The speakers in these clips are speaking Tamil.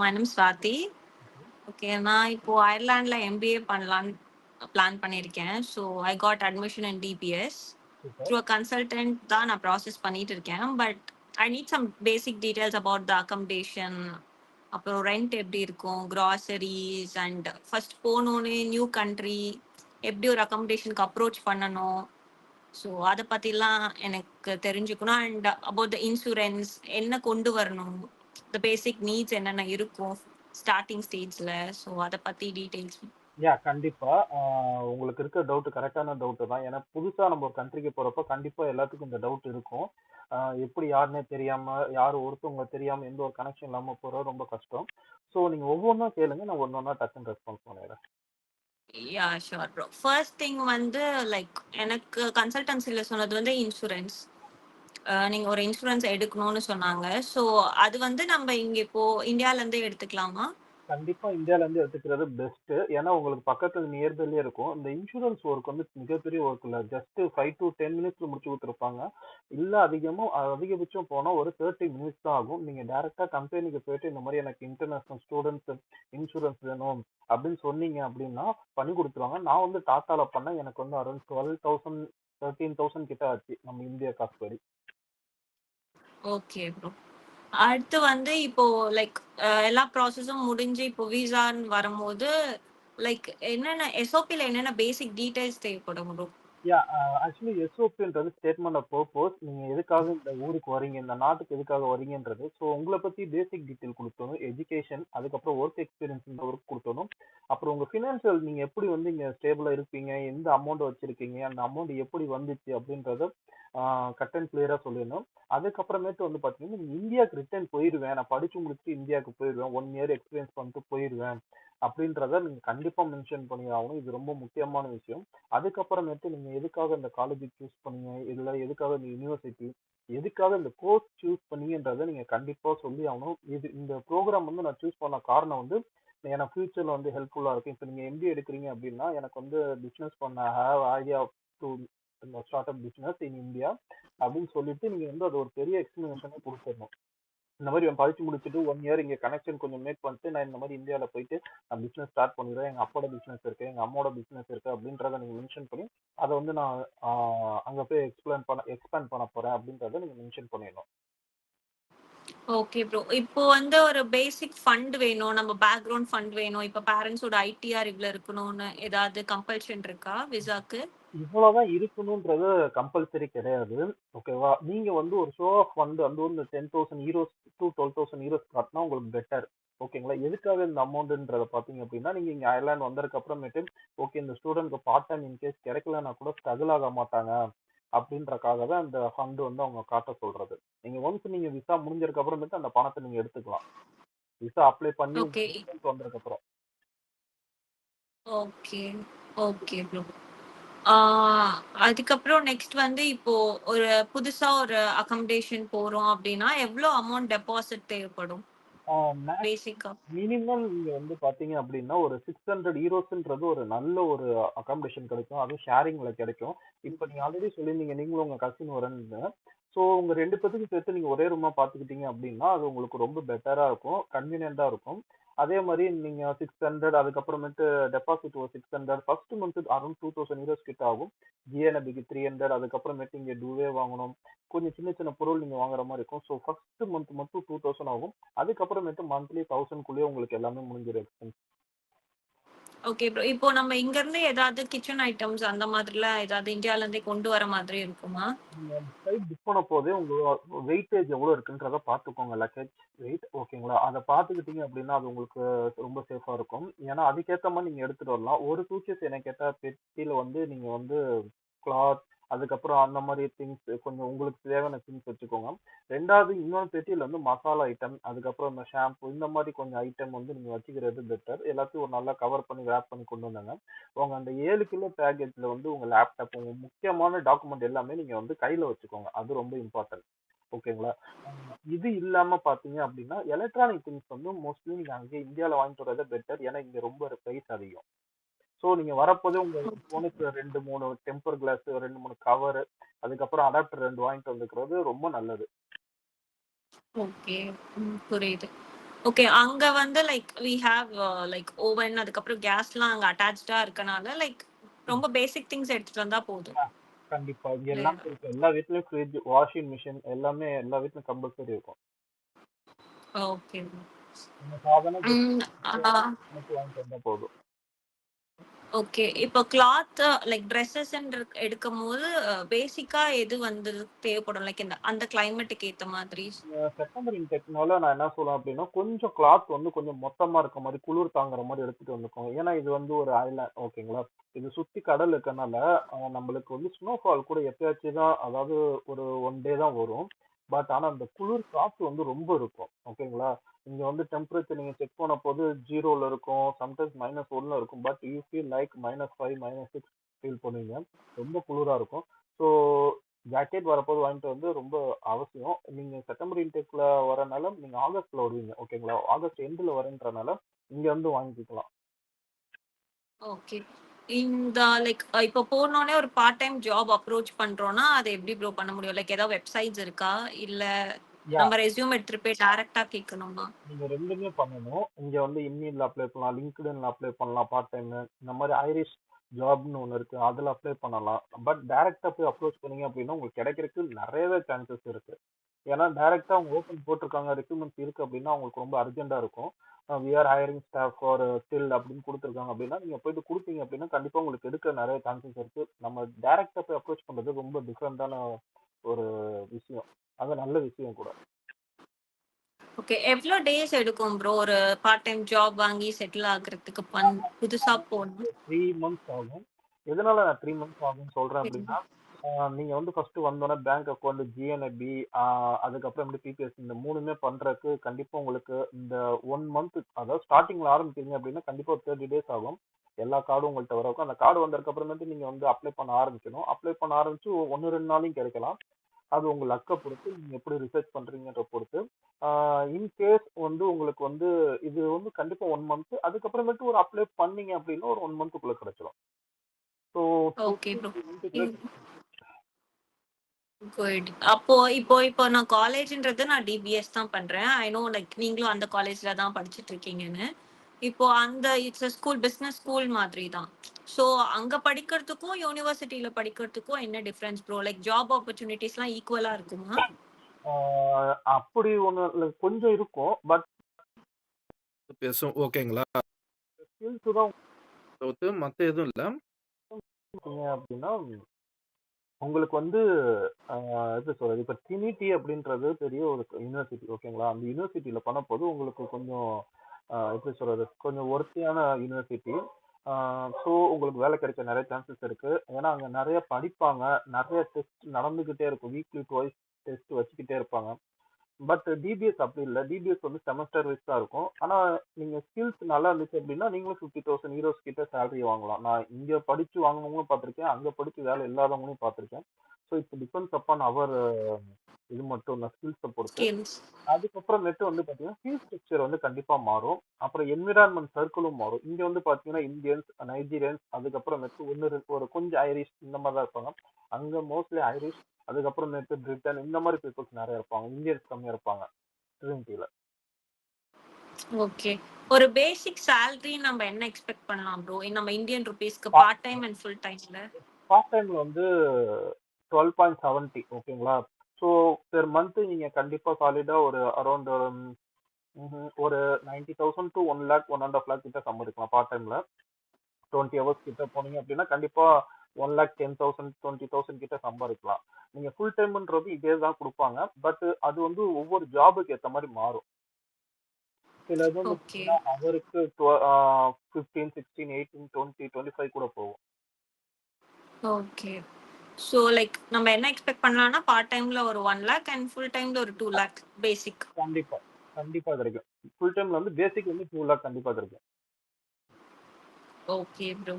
மை நேம் ஸ்வாதி ஓகே நான் இப்போ அயர்லாண்ட்ல எம்பிஏ பண்ணலான்னு பிளான் பண்ணியிருக்கேன் so I got admission in DBS through a consultant தான் நான் ப்ராசஸ் பண்ணிட்டு இருக்கேன் but I need some basic details about the accommodation அப்புறம் ரெண்ட் எப்படி இருக்கும் கிராசரிஸ் அண்ட் ஃபர்ஸ்ட் போகணுன்னு நியூ கண்ட்ரி எப்படி ஒரு அக்கமடேஷனுக்கு அப்ரோச் பண்ணணும். ஸோ அதை பற்றிலாம் எனக்கு தெரிஞ்சுக்கணும். அண்ட் அபவுட் த இன்சூரன்ஸ் என்ன கொண்டு வரணும். த பேசிக் நீட்ஸ் என்னென்ன இருக்கும் ஸ்டார்டிங் ஸ்டேஜில் ஸோ அதை பற்றி டீட்டெயில்ஸ் யா கண்டிப்பா. உங்களுக்கு இருக்க டவுட் கரெக்டான டவுட் தான். ஏன்னா புதுசா நம்ம ஒரு கண்ட்ரிக்கு போறப்ப கண்டிப்பா எல்லாத்துக்கும் இந்த டவுட் இருக்கும். எப்படி யாருன்னே தெரியாம யார் ஒருத்தவங்க தெரியாம எந்த ஒரு கனெக்ஷன் இல்லாம போறது ரொம்ப கஷ்டம். ஸோ நீங்க ஒவ்வொன்றா கேளுங்க. நான் ஒன்னொன்னா டக்குன்னு ரெஸ்பான்ஸ் பண்ணிடுறேன். Ya sure bro first thing வந்து லைக் எனக்கு கன்சல்டன்சியில் சொன்னது வந்து இன்சூரன்ஸ் நீங்கள் ஒரு இன்சூரன்ஸ் எடுக்கணும்னு சொன்னாங்க. ஸோ அது வந்து நம்ம இங்கே இப்போ இந்தியாவிலேருந்தே எடுத்துக்கலாமா? கண்டிப்பா இந்தியால இருந்து எடுத்துக்கிறது பெஸ்ட் ஏன்னா உங்களுக்கு பக்கத்துல நியர்பைலயே இருக்கும். இந்த இன்சூரன்ஸ் ஒர்க் வந்து மிகப்பெரிய ஒர்க் இல்ல. ஜஸ்ட் ஃபைவ் டு டென் மினிட்ஸ்ல முடிச்சு கொடுத்துருப்பாங்க. இல்ல அதிகமா அதிகபட்சம் போனா ஒரு தேர்ட்டி மினிட்ஸ் தான் ஆகும். நீங்க டைரக்டா கம்பெனிக்கு போயிட்டு இந்த மாதிரி எனக்கு இன்டர்நேஷனல் ஸ்டூடெண்ட்ஸ் இன்சூரன்ஸ் வேணும் அப்படின்னு சொன்னீங்க அப்படின்னா பண்ணி கொடுத்துருவாங்க. நான் வந்து டாட்டால பண்ண எனக்கு வந்து around twelve thousand thirteen thousand கிட்ட ஆச்சு. நம்ம இந்தியா காசு படி. ஓகே ப்ரோ அடுத்து வந்து இப்போ லைக் எல்லா ப்ராசஸும் முடிஞ்சு இப்போ விசான்னு வரும்போது லைக் என்னென்ன எஸ்ஓபியில் என்னென்ன பேசிக் டீடைல்ஸ் தேவைப்படும் ப்ரோ யா ஆக்சுவலி எஸ்ஓபின்றது ஸ்டேட்மெண்ட் ஆஃப் பர்பஸ் நீங்க எதுக்காக இந்த ஊருக்கு வரீங்க இந்த நாட்டுக்கு எதுக்காக வரீங்கன்றது ஸோ உங்களை பத்தி பேசிக் டீட்டெயில் கொடுத்தணும் எஜுகேஷன் அதுக்கப்புறம் ஒர்க் எக்ஸ்பீரியன்ஸ் இந்த ஒர்க் கொடுத்தணும் அப்புறம் உங்க ஃபினான்ஷியல் நீங்க எப்படி வந்து இங்க ஸ்டேபிளா இருப்பீங்க எந்த அமௌண்ட் வச்சிருக்கீங்க அந்த அமௌண்ட் எப்படி வந்துச்சு அப்படின்றத கட் அண்ட் கிளியரா சொல்லிடணும். அதுக்கப்புறமேட்டு வந்து பாத்தீங்கன்னா நீங்கள் இந்தியாவுக்கு ரிட்டர்ன் போயிடுவேன் நான் படிச்சு முடிச்சுட்டு இந்தியாவுக்கு போயிடுவேன் ஒன் இயர் எக்ஸ்பீரியன்ஸ் பண்ணிட்டு போயிடுவேன் அப்படின்றத நீங்க கண்டிப்பா மென்ஷன் பண்ணி ஆகணும் இது ரொம்ப முக்கியமான விஷயம். அதுக்கப்புறமேட்டு நீங்க எதுக்காக இந்த காலேஜ் சூஸ் பண்ணீங்க? இதுல எதுக்காக இந்த யூனிவர்சிட்டி எதுக்காக இந்த கோர்ஸ் சூஸ் பண்ணீங்கன்றத நீங்க கண்டிப்பா சொல்லி ஆகணும் இது இந்த ப்ரோக்ராம் வந்து நான் சூஸ் பண்ண காரணம் வந்து எனக்கு ஃபியூச்சர்ல வந்து ஹெல்ப்ஃபுல்லா இருக்கும். இப்போ நீங்க எம்பி எடுக்கிறீங்க அப்படின்னா எனக்கு வந்து பிசினஸ் பண்ண have idea to start up business in India அப்படின்னு சொல்லிட்டு நீங்க வந்து அது ஒரு பெரிய எக்ஸ்பிளனேஷனே கொடுத்துடணும். இந்த மாதிரி இவன் படிச்சு முடிச்சுட்டு ஒன் இயர் இங்கே கனெக்ஷன் கொஞ்சம் மேக் பண்ணிட்டு நான் இந்த மாதிரி இந்தியாவில் போயிட்டு நான் பிஸ்னஸ் ஸ்டார்ட் பண்ணிடுறேன் எங்கள் அப்போட பிஸ்னஸ் இருக்கு எங்கள் அம்மாவோட பிஸ்னஸ் இருக்கு அப்படின்றத நீங்கள் மென்ஷன் பண்ணி அதை வந்து நான் அங்கே போய் எக்ஸ்பிளைன் பண்ண எக்ஸ்பேண்ட் பண்ண போறேன் அப்படின்றத நீங்கள் மென்ஷன் பண்ணிடணும். ஓகே ப்ரோ இப்போ வந்து ஒரு பேசிக் ஃபண்ட் வேணும் நம்ம பேக்ரவுண்ட் ஃபண்ட் வேணும். இப்போ பேரண்ட்ஸோட ஐடிஆர் இவ்வளோ இருக்கணும்னு ஏதாவது கம்பல்ஷன் இருக்கா? விசாக்கு இவ்வளவுதான் இருக்கணும்ன்றது கம்பல்சரி கிடையாது. ஓகேவா நீங்க வந்து ஒரு ஷோ ஆஃப் வந்து ஒரு ten thousand euros to twelve thousand euros காட்டினா உங்களுக்கு பெட்டர் ஓகேங்களா எதுக்காக இந்த அமௌண்ட்ன்றத பாத்தீங்க அப்படின்னா நீங்க இங்க அயர்லாந்து வந்ததுக்கு அப்புறமேட்டு ஓகே இந்த ஸ்டூடெண்ட்க்கு பார்ட் டைம் இன்கேஸ் கிடைக்கலன்னா கூட ஸ்ட்ரகிள் ஆக மாட்டாங்க. அப்படின்றக்காக தான் இந்த ஃபண்ட் வந்து அவங்க காட்ட சொல்றது. நீங்க ஒன்ஸ் நீங்க விசா முடிஞ்சதுக்கு அப்புறமேட்டு அந்த பணத்தை நீங்க எடுத்துக்கலாம். விசா அப்ளை பண்ணி வந்ததுக்கு அப்புறம். ஓகே ஓகே ப்ரோ அதுக்கப்புறம் நெக்ஸ்ட் வந்து இப்போ ஒரு புதுசா ஒரு அக்கமடேஷன் போறோம் அப்படின்னா எவ்வளோ அமௌண்ட் டெபாசிட் தேவைப்படும்? பேசிக்கா மினிமம் நீங்க வந்து பாத்தீங்க அப்படின்னா ஒரு சிக்ஸ் ஹண்ட்ரட் ஹீரோஸ்ன்றது ஒரு நல்ல ஒரு அகாமடேஷன் கிடைக்கும். அதுவும் ஷேரிங்ல கிடைக்கும். இப்போ நீங்க ஆல்ரெடி சொல்லியிருந்தீங்க நீங்களும் உங்க கசின் வரேன்னு ஸோ உங்க ரெண்டு பேத்துக்கும் சேர்த்து நீங்க ஒரே ரூமா பாத்துக்கிட்டீங்க அப்படின்னா அது உங்களுக்கு ரொம்ப பெட்டரா இருக்கும் கன்வீனியன்டா இருக்கும். அதே மாதிரி நீங்க சிக்ஸ் ஹண்ட்ரட் அதுக்கப்புறமேட்டு டெபாசிட் ஒரு six hundred first month around two thousand euros கிட்ட ஆகும். ஜிஎன்பிக்கு த்ரீ ஹண்ட்ரட் அதுக்கப்புறமேட்டு இங்கே டூவே வாங்கணும். கொஞ்சம் சின்ன சின்ன பொருள் நீங்க வாங்குற மாதிரி இருக்கும். ஸோ ஃபர்ஸ்ட் மந்த் மட்டும் டூ தௌசண்ட் ஆகும். அதுக்கப்புறமேட்டு மந்த்லி தௌசண்ட்குள்ளேயே உங்களுக்கு எல்லாமே முடிஞ்சிடும். எக்ஸ்பென்ஸ் ஓகே ப்ரோ இப்போ நம்ம இங்க இருந்து ஏதாவது கிச்சன் ஐட்டம்ஸ் அந்த மாதிரிலாம் ஏதாவது இந்தியால இருந்தே கொண்டு வர மாதிரி இருக்குமா? நீங்க ஃப்ளைட் புக் பண்ண போதே உங்க வெயிட்டேஜ் எவ்வளவு இருக்குன்றத பாத்துக்கோங்க லக்கேஜ் வெயிட் ஓகேங்களா அதை பாத்துக்கிட்டீங்க அப்படின்னா அது உங்களுக்கு ரொம்ப சேஃபா இருக்கும். ஏன்னா அதுக்கேற்ற மாதிரி நீங்க எடுத்துட்டு வரலாம். ஒரு சூட்கேஸ் என்ன கேட்டா பெட்டியில வந்து நீங்க வந்து கிளாத் அதுக்கப்புறம் அந்த மாதிரி திங்ஸ் கொஞ்சம் உங்களுக்கு தேவையான திங்ஸ் வச்சுக்கோங்க. ரெண்டாவது இன்னொரு பெட்டியில வந்து மசாலா ஐட்டம் அதுக்கப்புறம் இந்த ஷாம்பு இந்த மாதிரி கொஞ்சம் ஐட்டம் வந்து நீங்க வச்சுக்கிறது பெட்டர் எல்லாத்தையும் ஒரு நல்லா கவர் பண்ணி ரேப் பண்ணி கொண்டு வந்தாங்க. உங்க அந்த ஏழு கிலோ பேக்கேஜில் வந்து உங்க லேப்டாப் உங்க முக்கியமான டாக்குமெண்ட் எல்லாமே நீங்க வந்து கையில வச்சுக்கோங்க. அது ரொம்ப இம்பார்ட்டன்ட் ஓகேங்களா? இது இல்லாம பாத்தீங்க அப்படின்னா எலக்ட்ரானிக் திங்ஸ் வந்து மோஸ்ட்லி நீங்க அங்கே இந்தியாவில் வாங்கிட்டு வர்றதை பெட்டர் ஏன்னா இங்க ரொம்ப பிரைஸ் அதிகம். ஸோ நீங்க வரப்போதே உங்க போனுக்கு ரெண்டு மூணு டெம்பர் கிளாஸ் ரெண்டு மூணு கவர் அதுக்கப்புறம் அடாப்டர் ரெண்டு வாங்கிட்டு வந்துக்கிறது ரொம்ப நல்லது. ஓகே புரியுது. ஓகே அங்க வந்து like we have like oven அதுக்கப்புறம் கேஸ்லாம் அங்க அட்டாச்சா இருக்கனால லைக் ரொம்ப பேசிக் திங்ஸ் எடுத்துட்டு வந்தா போதும். கண்டிப்பா. இங்க எல்லாமே இருக்கு. எல்லா வீட்லயும் ஃப்ரிட்ஜ் வாஷிங் மிஷின் எல்லாமே எல்லா வீட்லயும் கம்பல்சரி இருக்கும். ஓகே நீங்க சாதாரண ம் வாங்கிட்டு வந்தா போதும். ஓகே இப்போ கிளாத் லைக் ட்ரெஸ்ஸஸ் எடுக்கும் போது பேசிக்கா எது வந்து தேவைப்படும்? லைக் இந்த அந்த கிளைமேட்டுக்கு ஏத்த மாதிரி? செப்டம்பர் இன்டெக்னால நான் என்ன சொல்லுவேன் அப்படின்னா கொஞ்சம் கிளாத் வந்து கொஞ்சம் மொத்தமா இருக்க மாதிரி குளிர் தாங்குற மாதிரி எடுத்துட்டு வந்துக்கோங்க. ஏன்னா இது வந்து ஒரு ஐலாண்ட் ஓகேங்களா இது சுத்தி கடல் இருக்கனால நம்மளுக்கு வந்து ஸ்னோஃபால் கூட எப்பயாச்சும் தான் அதாவது ஒரு ஒன் டே தான் வரும். பட் ஆனால் அந்த குளிர் காற்று வந்து ரொம்ப இருக்கும். ஓகேங்களா இங்கே வந்து டெம்பரேச்சர் நீங்கள் செக் பண்ண போது ஜீரோவில் இருக்கும். சம்டைம்ஸ் மைனஸ் ஒன்ல இருக்கும். But you feel like minus five minus six feel பண்ணுவீங்க. ரொம்ப குளிராக இருக்கும். ஸோ ஜாக்கெட் வரப்போது வாங்கிட்டு வந்து ரொம்ப அவசியம். நீங்கள் செப்டம்பர் இன்டேக்கில் வரனால நீங்கள் ஆகஸ்ட்ல வருவீங்க. ஓகேங்களா ஆகஸ்ட் எண்டில் வரன்றனால இங்கே வந்து வாங்கிக்கலாம். ஓகே இந்த லைக் இப்போ போனோடனே ஒரு பார்ட் டைம் ஜாப் அப்ரோச் பண்றோம்னா அதை எப்படி ப்ரோ பண்ண முடியும்? லைக் ஏதாவது வெப்சைட்ஸ் இருக்கா? இல்ல நம்ம ரெஸ்யூம் எடுத்துட்டு போய் டைரக்டா கேட்கணுமா? நீங்க ரெண்டுமே பண்ணணும். இங்க வந்து இன்மீன்ல அப்ளை பண்ணலாம் லிங்க்டின்ல அப்ளை பண்ணலாம் பார்ட் டைம் இந்த மாதிரி ஐரிஷ் ஜாப்னு ஒன்று இருக்கு அதுல அப்ளை பண்ணலாம். பட் டைரக்டா போய் அப்ரோச் பண்ணீங்க அப்படின்னா உங்களுக்கு கிடைக்கிறதுக்கு நிறையவே சான்சஸ் இருக்கு. ஏன்னா டைரக்டா அவங்க ஓப்பன் போட்டிருக்காங்க ரெக்யூமெண்ட்ஸ் இருக்கு அப்படின்னா அவங்களுக்கு ரொம்ப அர்ஜென்ட்டா இருக்கும். We are hiring staff for still அப்படின்னு கொடுத்துருக்காங்க அப்படின்னா நீங்க போயிட்டு கொடுத்தீங்க அப்படின்னா கண்டிப்பா உங்களுக்கு எடுக்க நிறைய சான்சஸ் இருக்கு. நம்ம டைரக்டா போய் அப்ரோச் பண்றது ரொம்ப டிஃப்ரெண்டான ஒரு விஷயம். அது நல்ல விஷயம் கூட. ஓகே எவ்வளோ டேஸ் எடுக்கும் ப்ரோ ஒரு பார்ட் டைம் ஜாப் வாங்கி செட்டில் ஆகுறதுக்கு பண் புதுசா போகணும். த்ரீ மந்த்ஸ் ஆகும். எதனால நான் த்ரீ மந்த்ஸ் ஆகும்னு சொல்றேன் அப்படின்னா ஆஹ் நீங்க வந்து ஃபர்ஸ்ட் வந்தோடனே பேங்க் அக்கௌண்ட் ஜிஎன்எபி அதுக்கப்புறம் வந்து பிபிஎஸ் இந்த மூணுமே பண்றதுக்கு கண்டிப்பா உங்களுக்கு இந்த ஒன் மந்த் அதாவது ஸ்டார்டிங்ல ஆரம்பிக்கிறீங்க அப்படின்னா கண்டிப்பா ஒரு தேர்ட்டி டேஸ் ஆகும். எல்லா கார்டும் உங்கள்கிட்ட வரக்கும் அந்த கார்டு வந்ததுக்கு அப்புறமேட்டு நீங்க வந்து அப்ளை பண்ண ஆரம்பிக்கணும். அப்ளை பண்ண ஆரம்பிச்சு ஒன்று ரெண்டு நாளையும் கிடைக்கலாம். அது உங்க லக்கை பொறுத்து நீங்க எப்படி ரிசர்ச் பண்றீங்கன்ற பொறுத்து. இன்கேஸ் வந்து உங்களுக்கு வந்து இது வந்து கண்டிப்பா ஒன் மந்த் அதுக்கப்புறமேட்டு ஒரு அப்ளை பண்ணீங்க அப்படின்னா ஒரு ஒன் மந்த்துக்குள்ள கிடைச்சிடும் ஸோ ஓகே ப்ரோ குட் அப்போ இப்போ இப்போ நான் காலேஜ்ன்றது நான் டிபிஎஸ் தான் பண்றேன். ஐ நோ லைக் நீங்களும் அந்த காலேஜ்ல தான் படிச்சிட்டு இருக்கீங்கன்னு இப்போ அந்த இட்ஸ் ஸ்கூல் பிசினஸ் ஸ்கூல் மாதிரி தான். ஸோ அங்க படிக்கிறதுக்கும் யூனிவர்சிட்டியில படிக்கிறதுக்கும் என்ன டிஃபரன்ஸ் ப்ரோ லைக் ஜாப் ஆப்பர்ச்சுனிட்டிஸ்லாம் ஈக்குவலா இருக்குமா? அப்படி ஒன்று கொஞ்சம் இருக்கும் பட் பேசும் ஓகேங்களா? ஸ்கில்ஸ் தான் மற்ற எதுவும் இல்லை. அப்படின்னா உங்களுக்கு வந்து ஆஹ் எப்படி சொல்றது? இப்போ டினிடி அப்படின்றது பெரிய ஒரு யூனிவர்சிட்டி ஓகேங்களா அந்த யூனிவர்சிட்டியில பண்ணும்போது உங்களுக்கு கொஞ்சம் ஆஹ் எப்படி சொல்றது? கொஞ்சம் ஒர்த்தியான யூனிவர்சிட்டி ஸோ உங்களுக்கு வேலை கிடைக்க நிறைய சான்சஸ் இருக்கு. ஏன்னா அங்கே நிறைய படிப்பாங்க. நிறைய டெஸ்ட் நடந்துகிட்டே இருக்கும். வீக்லி டுவைஸ் டெஸ்ட் வச்சுக்கிட்டே இருப்பாங்க. பட் டிபிஎஸ் அப்படி இல்லை. டிபிஎஸ் வந்து செமஸ்டர் வைஸ் தான் இருக்கும். ஆனால் நீங்கள் ஸ்கில்ஸ் நல்லா இருந்துச்சு அப்படின்னா நீங்களும் ஃபிஃப்டி தௌசண்ட் ஹீரோஸ் கிட்ட சேலரி வாங்கலாம். நான் இங்கே படித்து வாங்கினவங்களும் பார்த்துருக்கேன். அங்கே படித்து வேலை இல்லாதவங்களையும் பார்த்துருக்கேன். ஸோ இப்போ டிபெண்ட்ஸ் அப்பான் அவர் இது மட்டும் தான் ஸ்கில்ஸை பொறுத்து. ஸ்கில்ஸ் அதுக்கப்புறமேட்டு வந்து பார்த்தீங்கன்னா ஃபீஸ் ஸ்ட்ரக்சர் வந்து கண்டிப்பாக மாறும். அப்புறம் என்விரான்மெண்ட் சர்க்கிளும் மாறும். இங்கே வந்து பார்த்தீங்கன்னா இந்தியன்ஸ் நைஜீரியன்ஸ் அதுக்கப்புறமேட்டு ஒன்று ஒரு கொஞ்சம் ஐரிஷ் இந்த மாதிரி தான் இருப்பாங்க. அங்கே மோஸ்ட்லி ஐரிஷ் அதுக்கப்புறமேட்டு பிரிட்டன் இந்த மாதிரி பீப்புள்ஸ் நிறைய இருப்பாங்க. இந்தியன்ஸ் கம்மியாக இருப்பாங்க. ட்ரினிட்டியில் ஓகே ஒரு பேசிக் salary நம்ம என்ன எக்ஸ்பெக்ட் பண்ணலாம் ப்ரோ நம்ம இந்தியன் ருபீஸ்க்கு பார்ட் டைம் அண்ட் ஃபுல் டைம்ல பார்ட் டைமில் வந்து டுவெல் பாயிண்ட் செவன்ட்டி ஓகேங்களா ஸோ பெர் மந்த் நீங்கள் கண்டிப்பாக சாலிடாக ஒரு அரௌண்ட் ஒரு ninety thousand to one lakh one and half lakh கிட்ட சம்பாதிக்கலாம் பார்ட் டைமில் டுவெண்ட்டி ஹவர்ஸ் கிட்ட போனீங்க அப்படின்னா கண்டிப்பாக one lakh ten thousand twenty thousand கிட்ட சம்பாதிக்கலாம். நீங்கள் ஃபுல் டைம்ன்றது இதே தான் கொடுப்பாங்க. பட் அது வந்து ஒவ்வொரு ஜாபுக்கு ஏற்ற மாதிரி மாறும். சில இது அவருக்கு fifteen sixteen eighteen twenty twenty five கூட போகும். ஓகே ஸோ லைக் நம்ம என்ன எக்ஸ்பெக்ட் பண்ணலாம்னா பார்ட் டைம்ல ஒரு ஒன் லேக் அண்ட் ஃபுல் டைம்ல ஒரு டூ லேக் பேசிக் கண்டிப்பா. கண்டிப்பா கிடைக்கும் ஃபுல் டைம்ல வந்து பேசிக் வந்து டூ லேக் கண்டிப்பா கிடைக்கும் ஓகே ப்ரோ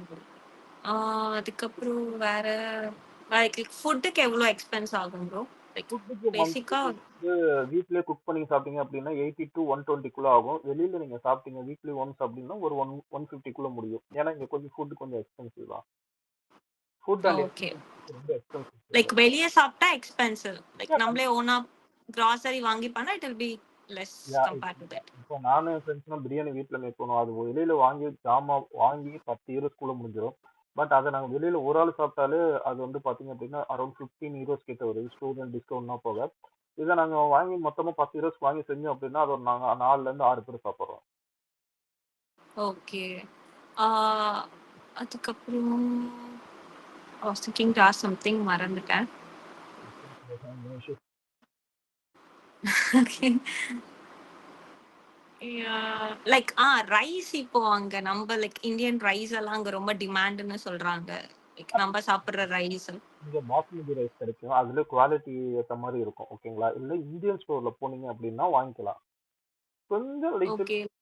அதுக்கப்புறம் வேற லைக் ஃபுட்டுக்கு எவ்வளோ எக்ஸ்பென்ஸ் ஆகும் ப்ரோ லைக் ஃபுட்டுக்கு பேசிக்கா வந்து வீட்லயே குக் பண்ணி சாப்பிட்டீங்க அப்படின்னா எயிட்டி டு ஒன் டுவெண்ட்டிக்குள்ள ஆகும். வெளியில நீங்க சாப்பிட்டீங்க வீக்லி ஒன்ஸ் அப்படின்னா ஒரு ஒன் ஒன் ஃபிஃப்டிக்குள்ள முடியும். ஏன்னா இங்க கொஞ்சம் ஃபுட் கொஞ்சம் எக்ஸ்பென்சிவ் தான். ஃபுட் அண்ட் ஓகே ரொம்ப எக்ஸ்பென்சிவ் லைக் வெளியே சாப்பிட்டா எக்ஸ்பென்சிவ் லைக் நம்மளே ஓனா கிராசரி வாங்கி பண்ணா it will be less Yeah, to that. இப்போ நானும் என் ஃப்ரெண்ட்ஸ்லாம் பிரியாணி வீட்டில் பண்ணுவோம் அது வெளியில வாங்கி ஜாமா வாங்கி பத்து யூரோஸ்குள்ள முடிஞ்சிடும் பட் அதை நாங்கள் வெளியில ஒரு ஆள் சாப்பிட்டாலே அது வந்து பார்த்தீங்க அப்படின்னா அரௌண்ட் ஃபிஃப்டீன் யூரோஸ் கிட்ட வருது ஸ்டூடெண்ட் டிஸ்கவுண்ட்னா போக இதை நாங்கள் வாங்கி மொத்தமாக பத்து யூரோஸ் வாங்கி செஞ்சோம் அப்படின்னா அது ஒரு நாங்கள் நாலுலேருந்து ஆறு பேர் சாப்பிட்றோம். Uh, அதுக்கப்புறம் I was thinking to ask something மறந்துட்டேன் Okay. லைக் ஆ ரைஸ் இப்போ அங்க நம்ம லைக் இந்தியன் ரைஸ் எல்லாம் அங்க ரொம்ப டிமாண்ட்னு சொல்றாங்க. லைக் நம்ம சாப்பிடுற ரைஸ் இங்கே பாஸ்மதி ரைஸ் கிடைக்கும். அதுல குவாலிட்டி ஏற்ற மாதிரி இருக்கும். ஓகேங்களா இல்லை இந்தியன் ஸ்டோர்ல போனீங்க அப்படின்னா வாங்கிக்கலாம். கொஞ்சம்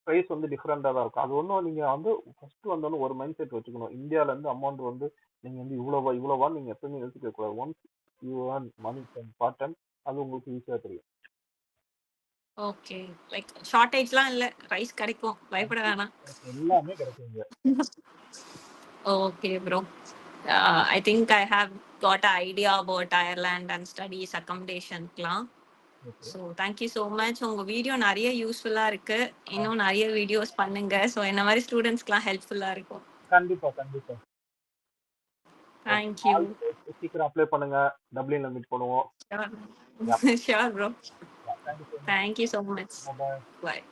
ப்ரைஸ் வந்து டிஃப்ரெண்டாக தான் இருக்கும். அது ஒன்றும் நீங்கள் வந்து ஃபர்ஸ்ட் வந்தோன்னு ஒரு மைண்ட் செட் வச்சுக்கணும். இந்தியால இருந்து அமௌண்ட் வந்து நீங்கள் வந்து இவ்வளோவா இவ்வளோவா நீங்கள் எப்பவுமே யோசிக்க கூடாது. Once you earn money from part time அது உங்களுக்கு ஈஸியாக தெரியும். ஓகே. லைக் ஷார்டேஜ்லாம் இல்ல. ரைஸ் கிடைக்கும். பயப்பட வேணாம். எல்லாமே கிடைக்குங்க. Okay, bro. Uh, I think I have got an idea about Ireland and studies accommodation லாம் okay so thank you so much உங்க வீடியோ நிறைய யூஸ்ஃபுல்லா இருக்கு. இன்னும் நிறைய வீடியோஸ் பண்ணுங்க. ஸோ என்ன மாதிரி ஸ்டூடெண்ட்ஸ்க்குலாம் ஹெல்ப்ஃபுல்லா இருக்கும்? கண்டிப்பா கண்டிப்பா. தேங்க்யூ சீக்கிரம் அப்ளை பண்ணுங்க. டப்ளின்ல மீட் பண்ணுவோம். Sure bro thank you thank you so much bye bye